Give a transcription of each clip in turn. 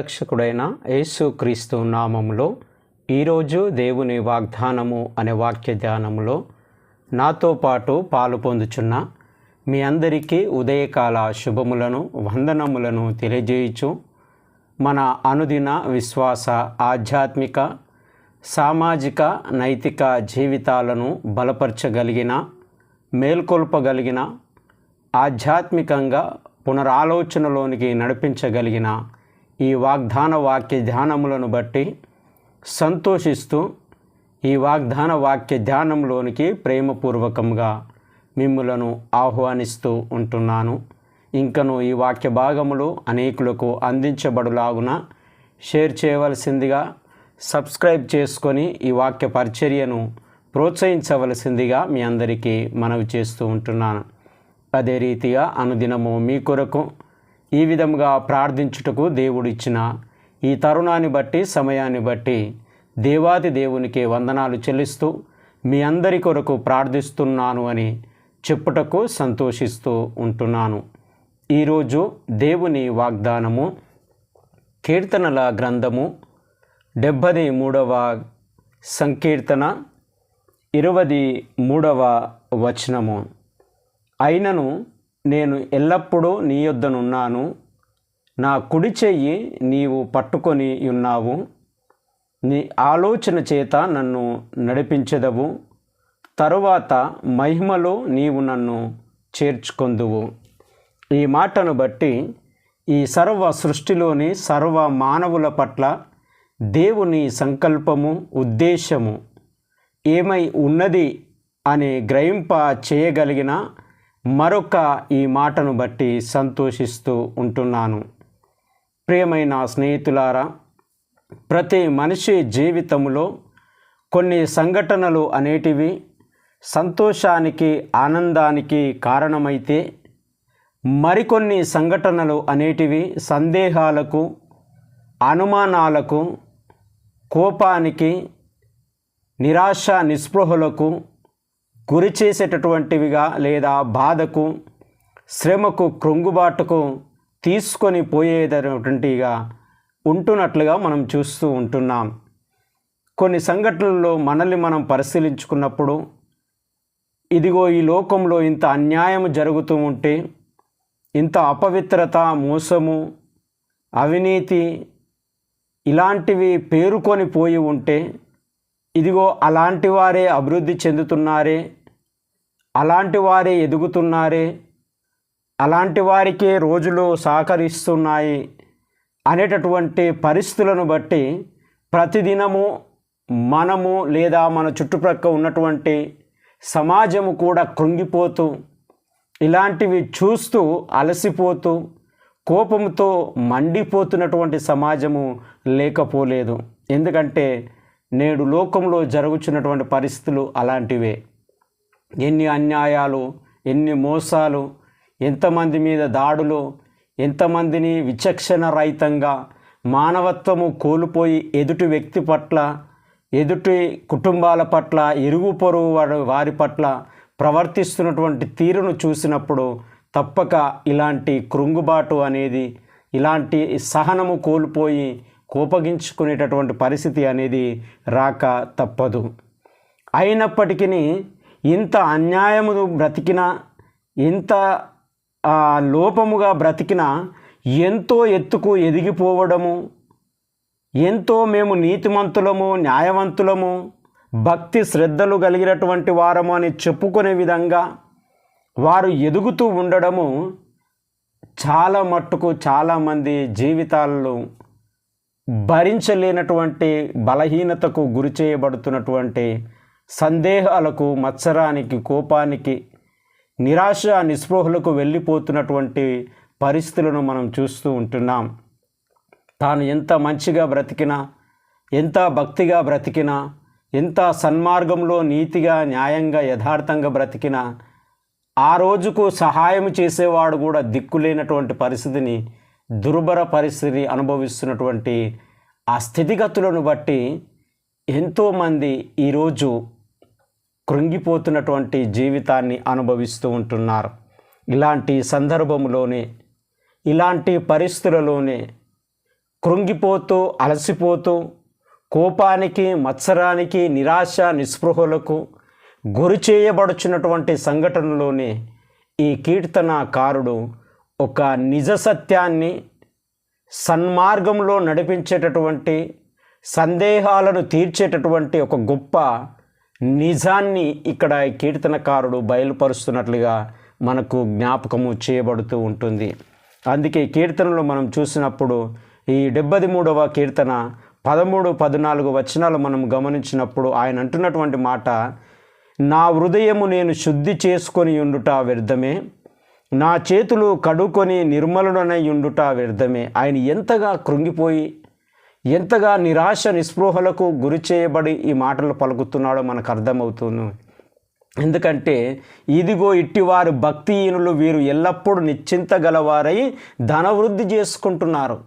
రక్షకుడైన యేసుక్రీస్తు నామములో ఈరోజు దేవుని వాగ్దానము అనే వాక్య ధ్యానములో నాతో పాటు పాలు పొందుచున్న మీ అందరికీ ఉదయకాల శుభములను వందనములను తెలియజేయుచు మన అనుదిన విశ్వాస ఆధ్యాత్మిక సామాజిక నైతిక జీవితాలను బలపరచగలిగిన మేల్కొల్పగలిగిన ఆధ్యాత్మికంగా పునరాలోచనలోనికి నడిపించగలిగిన ఈ వాగ్దాన వాక్య ధ్యానములను బట్టి సంతోషిస్తూ ఈ వాగ్దాన వాక్య ధ్యానంలోనికి ప్రేమపూర్వకంగా మిమ్ములను ఆహ్వానిస్తూ ఉంటున్నాను. ఇంకను ఈ వాక్య భాగములు అనేకులకు అందించబడులాగున షేర్ చేయవలసిందిగా సబ్స్క్రైబ్ చేసుకొని ఈ వాక్య పరిచర్యను ప్రోత్సహించవలసిందిగా మీ అందరికీ మనవి చేస్తూ ఉంటున్నాను. అదే రీతిగా అనుదినము మీ కొరకు ఈ విధంగా ప్రార్థించుటకు దేవుడిచ్చిన ఈ తరుణాన్ని బట్టి సమయాన్ని బట్టి దేవాది దేవునికి వందనాలు చెల్లిస్తూ మీ అందరి కొరకు ప్రార్థిస్తున్నాను అని చెప్పుటకు సంతోషిస్తూ ఉంటున్నాను. ఈరోజు దేవుని వాగ్దానము కీర్తనల గ్రంథము డెబ్బది మూడవ సంకీర్తన ఇరవది మూడవ వచనము. అయినను నేను ఎల్లప్పుడూ నీ యొద్దనున్నాను. నా కుడి చెయ్యి నీవు పట్టుకొని ఉన్నావు. నీ ఆలోచన చేత నన్ను నడిపించదవు. తరువాత మహిమలో నీవు నన్ను చేర్చుకొందువు. ఈ మాటను బట్టి ఈ సర్వ సృష్టిలోని సర్వ మానవుల పట్ల దేవుని సంకల్పము ఉద్దేశము ఏమై ఉన్నది అని గ్రహింప చేయగలిగిన మరొక ఈ మాటను బట్టి సంతోషిస్తూ ఉంటున్నాను. ప్రియమైన స్నేహితులారా ప్రతి మనిషి జీవితంలో కొన్ని సంఘటనలు అనేటివి సంతోషానికి ఆనందానికి కారణమైతే మరికొన్ని సంఘటనలు అనేటివి సందేహాలకు అనుమానాలకు కోపానికి నిరాశ నిస్పృహలకు గురి చేసేటటువంటివిగా లేదా బాధకు శ్రమకు క్రొంగుబాటుకు తీసుకొని పోయేటటువంటిగా ఉంటున్నట్లుగా మనం చూస్తూ ఉంటున్నాం. కొన్ని సంఘటనల్లో మనల్ని మనం పరిశీలించుకున్నప్పుడు ఇదిగో ఈ లోకంలో ఇంత అన్యాయం జరుగుతూ ఉంటే ఇంత అపవిత్రత మోసము అవినీతి ఇలాంటివి పేరుకొని పోయి ఉంటే ఇదిగో అలాంటి వారే అభివృద్ధి చెందుతున్నారే అలాంటి వారే ఎదుగుతున్నారే? అలాంటి వారికే రోజులు సహకరిస్తున్నాయి అనేటటువంటి పరిస్థితులను బట్టి ప్రతిదినము మనము లేదా మన చుట్టుప్రక్క ఉన్నటువంటి సమాజము కూడా కృంగిపోతూ ఇలాంటివి చూస్తూ అలసిపోతూ కోపంతో మండిపోతున్నటువంటి సమాజము లేకపోలేదు. ఎందుకంటే నేడు లోకంలో జరుగుతున్నటువంటి పరిస్థితులు అలాంటివే. ఎన్ని అన్యాయాలు ఎన్ని మోసాలు ఎంతమంది మీద దాడులు ఎంతమందిని విచక్షణ రహితంగా మానవత్వము కోల్పోయి ఎదుటి వ్యక్తి పట్ల ఎదుటి కుటుంబాల పట్ల ఇరుగు పొరుగు వారి వారి పట్ల ప్రవర్తిస్తున్నటువంటి తీరును చూసినప్పుడు తప్పక ఇలాంటి కృంగుబాటు అనేది ఇలాంటి సహనము కోల్పోయి కోపగించుకునేటటువంటి పరిస్థితి అనేది రాక తప్పదు. అయినప్పటికీ ఇంత అన్యాయము బ్రతికిన ఇంత లోపముగా బ్రతికిన ఎంతో ఎత్తుకు ఎదిగిపోవడము ఎంతో మేము నీతిమంతులము న్యాయవంతులము భక్తి శ్రద్ధలు కలిగినటువంటి వారము అని చెప్పుకునే విధంగా వారు ఎదుగుతూ ఉండడము చాలా మట్టుకు చాలామంది జీవితాల్లో భరించలేనటువంటి బలహీనతకు గురి చేయబడుతున్నటువంటి సందేహాలకు మత్సరానికి కోపానికి నిరాశ నిస్పృహలకు వెళ్ళిపోతున్నటువంటి పరిస్థితులను మనం చూస్తూ ఉంటున్నాం. తాను ఎంత మంచిగా బ్రతికినా ఎంత భక్తిగా బ్రతికినా ఎంత సన్మార్గంలో నీతిగా న్యాయంగా యథార్థంగా బ్రతికినా ఆ రోజుకు సహాయం చేసేవాడు కూడా దిక్కులేనటువంటి పరిస్థితిని దుర్భర పరిస్థితిని అనుభవిస్తున్నటువంటి ఆ స్థితిగతులను బట్టి ఎంతోమంది ఈరోజు కృంగిపోతున్నటువంటి జీవితాన్ని అనుభవిస్తూ ఉంటున్నారు. ఇలాంటి సందర్భంలోనే ఇలాంటి పరిస్థితులలోనే కృంగిపోతూ అలసిపోతూ కోపానికి మత్సరానికి నిరాశ నిస్పృహలకు గురి చేయబడుచున్నటువంటి సంఘటనలోనే ఈ కీర్తనకారుడు ఒక నిజ సత్యాన్ని సన్మార్గంలో నడిపించేటటువంటి సందేహాలను తీర్చేటటువంటి ఒక గొప్ప నిజాన్ని ఇక్కడ కీర్తనకారుడు బయలుపరుస్తున్నట్లుగా మనకు జ్ఞాపకము చేయబడుతూ ఉంటుంది. అందుకే కీర్తనలో మనం చూసినప్పుడు ఈ డెబ్బది మూడవ కీర్తన పదమూడు పద్నాలుగు వచనాలు మనం గమనించినప్పుడు ఆయన అంటున్నటువంటి మాట నా హృదయము నేను శుద్ధి చేసుకొని ఉండుట వ్యర్థమే. నా చేతులు కడుకొని నిర్మలుడనై ఉండుట వ్యర్థమే. ఆయన ఎంతగా కృంగిపోయి ఎంతగా నిరాశ నిస్పృహలకు గురి చేయబడి ఈ మాటలు పలుకుతున్నాడో మనకు అర్థమవుతుంది. ఎందుకంటే ఇదిగో ఇట్టివారు భక్తిహీనులు వీరు ఎల్లప్పుడూ నిశ్చింత గలవారై ధనవృద్ధి చేసుకుంటున్నారు.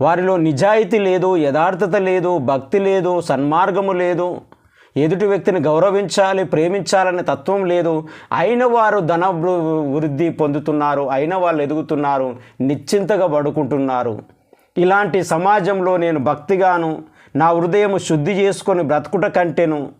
వారిలో నిజాయితీ లేదు యథార్థత లేదు భక్తి లేదు సన్మార్గము లేదు. ఎదుటి వ్యక్తిని గౌరవించాలి ప్రేమించాలనే తత్వం లేదు. అయిన వారు ధన వృద్ధి పొందుతున్నారు అయిన వాళ్ళు ఎదుగుతున్నారు నిశ్చింతగా పడుకుంటున్నారు. ఇలాంటి సమాజంలో నేను భక్తిగాను నా హృదయం శుద్ధి చేసుకొని బ్రతుకుట కంటేను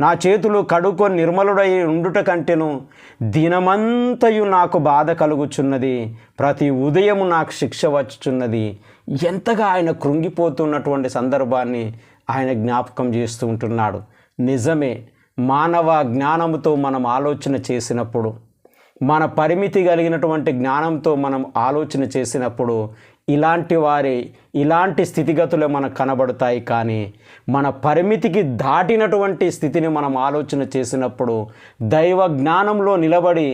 నా చేతులు కడుకొని నిర్మలుడై ఉండుట కంటేను దినమంతయు నాకు బాధ కలుగుచున్నది. ప్రతి ఉదయము నాకు శిక్ష వచ్చుచున్నది. ఎంతగా ఆయన కృంగిపోతున్నటువంటి సందర్భాన్ని ఆయన జ్ఞాపకం చేస్తూ ఉంటున్నాడు. నిజమే మానవ జ్ఞానముతో మనం ఆలోచన చేసినప్పుడు మన పరిమితి కలిగినటువంటి జ్ఞానంతో మనం ఆలోచన చేసినప్పుడు ఇలాంటి వారి ఇలాంటి స్థితిగతులు మనకు కనబడతాయి కానీ మన పరిమితికి దాటినటువంటి స్థితిని మనం ఆలోచన చేసినప్పుడు దైవ జ్ఞానంలో నిలబడి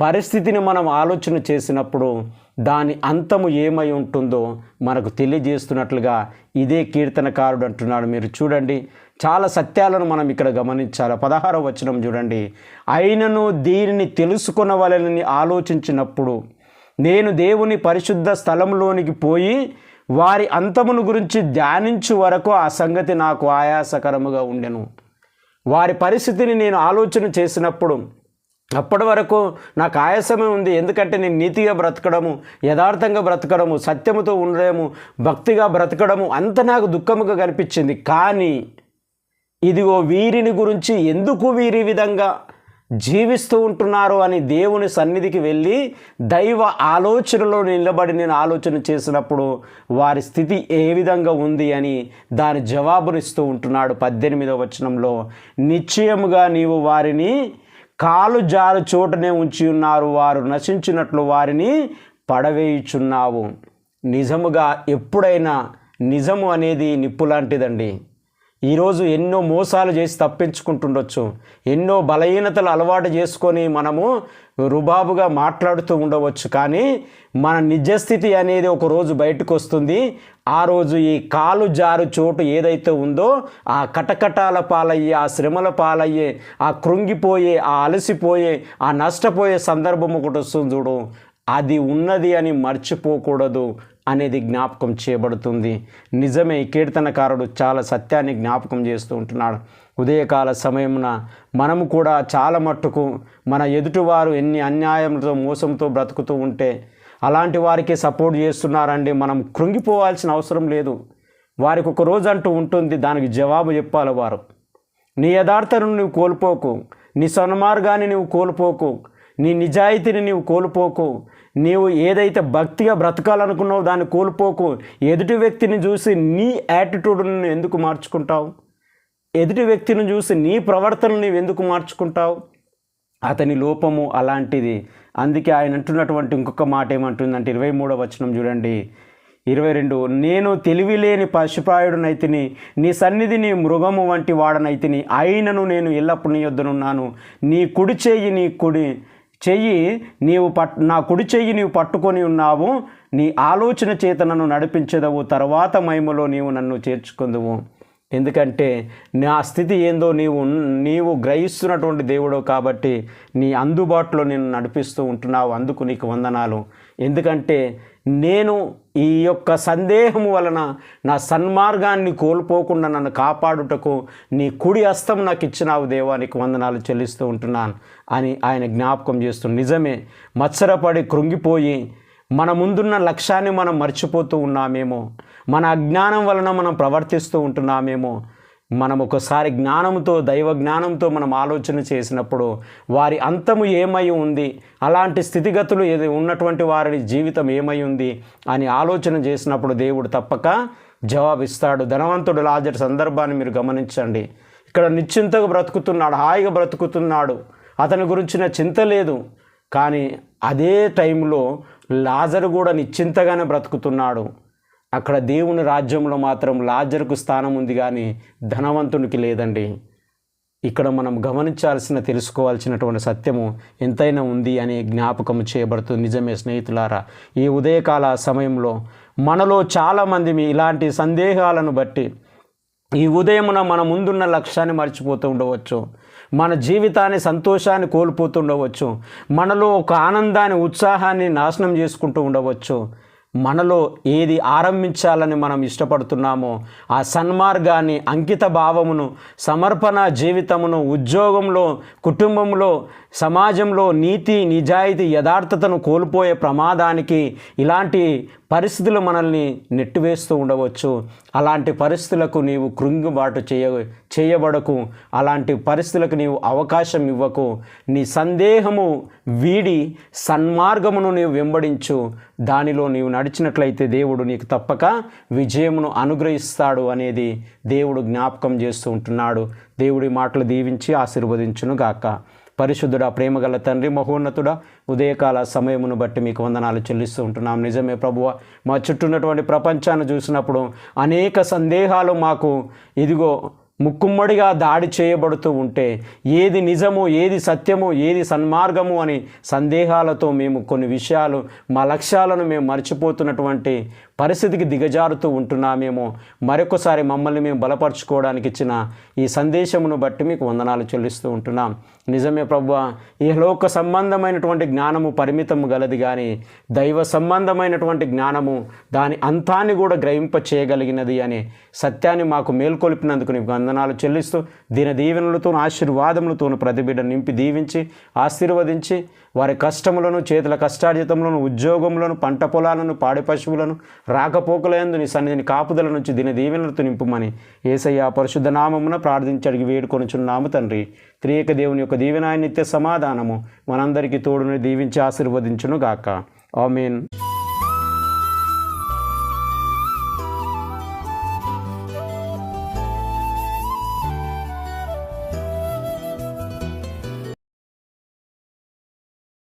పరిస్థితిని మనం ఆలోచన చేసినప్పుడు దాని అంతము ఏమై ఉంటుందో మనకు తెలియజేస్తున్నట్లుగా ఇదే కీర్తనకారుడు అంటున్నాడు. మీరు చూడండి చాలా సత్యాలను మనం ఇక్కడ గమనించాలి. పదహారవ వచనం చూడండి. అయినను దీనిని తెలుసుకొనవలనని ఆలోచించినప్పుడు నేను దేవుని పరిశుద్ధ స్థలంలోనికి పోయి వారి అంతమును గురించి ధ్యానించు వరకు ఆ సంగతి నాకు ఆయాసకరముగా ఉండెను. వారి పరిస్థితిని నేను ఆలోచన చేసినప్పుడు అప్పటి వరకు నాకు ఆయాసమే ఉంది. ఎందుకంటే నేను నీతిగా బ్రతకడము యథార్థంగా బ్రతకడము సత్యముతో ఉండడము భక్తిగా బ్రతకడము అంత నాకు దుఃఖముగా కనిపించింది. కానీ ఇదిగో వీరిని గురించి ఎందుకు వీరి విధంగా జీవిస్తూ ఉంటున్నారు అని దేవుని సన్నిధికి వెళ్ళి దైవ ఆలోచనలో నిలబడి నేను ఆలోచన చేసినప్పుడు వారి స్థితి ఏ విధంగా ఉంది అని దాని జవాబునిస్తూ ఉంటున్నాడు పద్దెనిమిదవ వచనంలో. నిశ్చయముగా నీవు వారిని కాలు జారు చోటనే ఉంచి ఉన్నారు వారు నశించినట్లు వారిని పడవేయుచున్నావు. నిజముగా ఎప్పుడైనా నిజము అనేది నిప్పు లాంటిదండి ఈరోజు ఎన్నో మోసాలు చేసి తప్పించుకుంటుండొచ్చు. ఎన్నో బలహీనతలు అలవాటు చేసుకొని మనము రుబాబుగా మాట్లాడుతూ ఉండవచ్చు. కానీ మన నిజస్థితి అనేది ఒక రోజు బయటకు వస్తుంది ఆ రోజు ఈ కాలు జారు చోటు ఏదైతే ఉందో ఆ కటకటాల పాలయ్యే ఆ శ్రమల పాలయ్యే ఆ కృంగిపోయే ఆ అలసిపోయే ఆ నష్టపోయే సందర్భం ఒకటి వస్తుంది చూడు. అది ఉన్నది అని మర్చిపోకూడదు అనేది జ్ఞాపకం చేయబడుతుంది. నిజమే కీర్తనకారుడు చాలా సత్యాన్ని జ్ఞాపకం చేస్తూ ఉంటున్నాడు. ఉదయకాల సమయమున మనము కూడా చాలా మట్టుకు మన ఎదుటివారు ఎన్ని అన్యాయంతో మోసంతో బ్రతుకుతూ ఉంటే అలాంటి వారికి సపోర్ట్ చేస్తున్నారండి. మనం కృంగిపోవాల్సిన అవసరం లేదు. వారికి ఒక రోజు అంటూ ఉంటుంది దానికి జవాబు చెప్పాలి వారు. నీ యథార్థను నువ్వు కోల్పోకు. నీ సన్మార్గాన్ని నువ్వు కోల్పోకు. నీ నిజాయితీని నీవు కోల్పోకు. నీవు ఏదైతే భక్తిగా బ్రతకాలనుకున్నావో దాన్ని కోల్పోకు. ఎదుటి వ్యక్తిని చూసి నీ యాటిట్యూడ్ని ఎందుకు మార్చుకుంటావు? ఎదుటి వ్యక్తిని చూసి నీ ప్రవర్తనను నీవు ఎందుకు మార్చుకుంటావు? అతని లోపము అలాంటిది. అందుకే ఆయన అంటున్నటువంటి ఇంకొక మాట ఏమంటుందంటే ఇరవై మూడవ వచనం చూడండి. ఇరవై రెండు నేను తెలివిలేని పశుప్రాయుడునైతిని నీ సన్నిధి నీ మృగము వంటి వాడనైతిని అయినను నేను ఎల్లప్పుడు నీ యొద్దనున్నాను. నీ కుడి చేయి నీ కుడి చెయ్యి నీవు పట్ నా కుడి చెయ్యి నీవు పట్టుకొని ఉన్నావు నీ ఆలోచన చేత నన్ను నడిపించదవు తర్వాత మహిమలో నీవు నన్ను చేర్చుకుందువు. ఎందుకంటే నా స్థితి ఏందో నీవు నీవు గ్రహిస్తున్నటువంటి దేవుడు కాబట్టి నీ అందుబాటులో నేను నడిపిస్తూ ఉంటున్నావు అందుకు నీకు వందనాలు. ఎందుకంటే నేను ఈ యొక్క సందేహము వలన నా సన్మార్గాన్ని కోల్పోకుండా నన్ను కాపాడుటకు నీ కుడి హస్తం నాకు ఇచ్చినావు దేవానికి వందనాలు చెల్లిస్తూ ఉంటున్నాను అని ఆయన జ్ఞాపకం చేస్తూ నిజమే మత్సరపడి కృంగిపోయి మన ముందున్న లక్ష్యాన్ని మనం మర్చిపోతూ ఉన్నామేమో మన అజ్ఞానం వలన మనం ప్రవర్తిస్తూ ఉంటున్నామేమో మనం ఒకసారి జ్ఞానంతో దైవ జ్ఞానంతో మనం ఆలోచన చేసినప్పుడు వారి అంతము ఏమై ఉంది అలాంటి స్థితిగతులు ఏది ఉన్నటువంటి వారి జీవితం ఏమై ఉంది అని ఆలోచన చేసినప్పుడు దేవుడు తప్పక జవాబిస్తాడు. ధనవంతుడు లాజర్ సందర్భాన్ని మీరు గమనించండి. ఇక్కడ నిశ్చింతగా బ్రతుకుతున్నాడు హాయిగా బ్రతుకుతున్నాడు. అతని గురించిన చింత లేదు. కానీ అదే టైంలో లాజరు కూడా నిశ్చింతగానే బ్రతుకుతున్నాడు. అక్కడ దేవుని రాజ్యంలో మాత్రం లాజర్కు స్థానం ఉంది కానీ ధనవంతునికి లేదండి. ఇక్కడ మనం గమనించాల్సిన తెలుసుకోవాల్సినటువంటి సత్యము ఎంతైనా ఉంది అని జ్ఞాపకం చేయబడుతుంది. నిజమే స్నేహితులారా ఈ ఉదయకాల సమయంలో మనలో చాలామంది ఇలాంటి సందేహాలను బట్టి ఈ ఉదయమున మన ముందున్న లక్ష్యాన్ని మర్చిపోతూ ఉండవచ్చు. మన జీవితాన్ని సంతోషాన్ని కోల్పోతుండవచ్చు మనలో ఒక ఆనందాన్ని ఉత్సాహాన్ని నాశనం చేసుకుంటూ ఉండవచ్చు. మనలో ఏది ఆరంభించాలని మనం ఇష్టపడుతున్నామో ఆ సన్మార్గాన్ని అంకిత భావమును సమర్పణ జీవితమును ఉద్యోగంలో కుటుంబంలో సమాజంలో నీతి నిజాయితీ యథార్థతను కోల్పోయే ప్రమాదానికి ఇలాంటి పరిస్థితులు మనల్ని నెట్టివేస్తూ ఉండవచ్చు. అలాంటి పరిస్థితులకు నీవు కృంగుబాటు చేయ చేయబడకు. అలాంటి పరిస్థితులకు నీవు అవకాశం ఇవ్వకు. నీ సందేహము వీడి సన్మార్గమును నీవు వెంబడించు. దానిలో నీవు నడిచినట్లయితే దేవుడు నీకు తప్పక విజయమును అనుగ్రహిస్తాడు అనేది దేవుడు జ్ఞాపకం చేస్తూ ఉంటున్నాడు. దేవుడి మాటలు దీవించి ఆశీర్వదించును గాక. పరిశుద్ధుడా ప్రేమగల తండ్రి మహోన్నతుడా ఉదయకాల సమయమును బట్టి మీకు వందనాలు చెల్లిస్తూ ఉంటున్నాం. నిజమే ప్రభువ మా చుట్టూ ఉన్నటువంటి ప్రపంచాన్ని చూసినప్పుడు అనేక సందేహాలు మాకు ఇదిగో ముక్కుమ్మడిగా దాడి చేయబడుతూ ఉంటే ఏది నిజము ఏది సత్యము ఏది సన్మార్గము అని సందేహాలతో మేము కొన్ని విషయాలు మా లక్ష్యాలను మేము మర్చిపోతున్నటువంటి పరిస్థితికి దిగజారుతూ ఉంటున్నామేమో. మరొకసారి మమ్మల్ని మేము బలపరచుకోవడానికి ఇచ్చిన ఈ సందేశమును బట్టి మీకు వందనాలు చెల్లిస్తూ ఉంటున్నాం. నిజమే ప్రభు ఈ లోక సంబంధమైనటువంటి జ్ఞానము పరిమితము గలది కానీ దైవ సంబంధమైనటువంటి జ్ఞానము దాని అంతాన్ని కూడా గ్రహింప చేయగలిగినది అనే సత్యాన్ని మాకు మేల్కొల్పినందుకు నీకు వందనాలు చెల్లిస్తూ దీని దీవెనలతోనూ ఆశీర్వాదములతోనూ ప్రతిబిడ నింపి దీవించి ఆశీర్వదించి వారి కష్టములను చేతుల కష్టార్జితములను ఉద్యోగములను పంట పొలాలను పాడి పశువులను రాకపోకలందు నీ సన్నిధిని కాపుదల నుంచి దిన దీవెనలతో నింపుమని ఏసయ్య పరిశుద్ధ నామమున ప్రార్థించడికి వేడుకొనుచున్నాము తండ్రి. త్రియక దేవుని యొక్క దీవెనాయ నిత్య సమాధానము మనందరికీ తోడుని దీవించి ఆశీర్వదించును గాక ఆమెన్.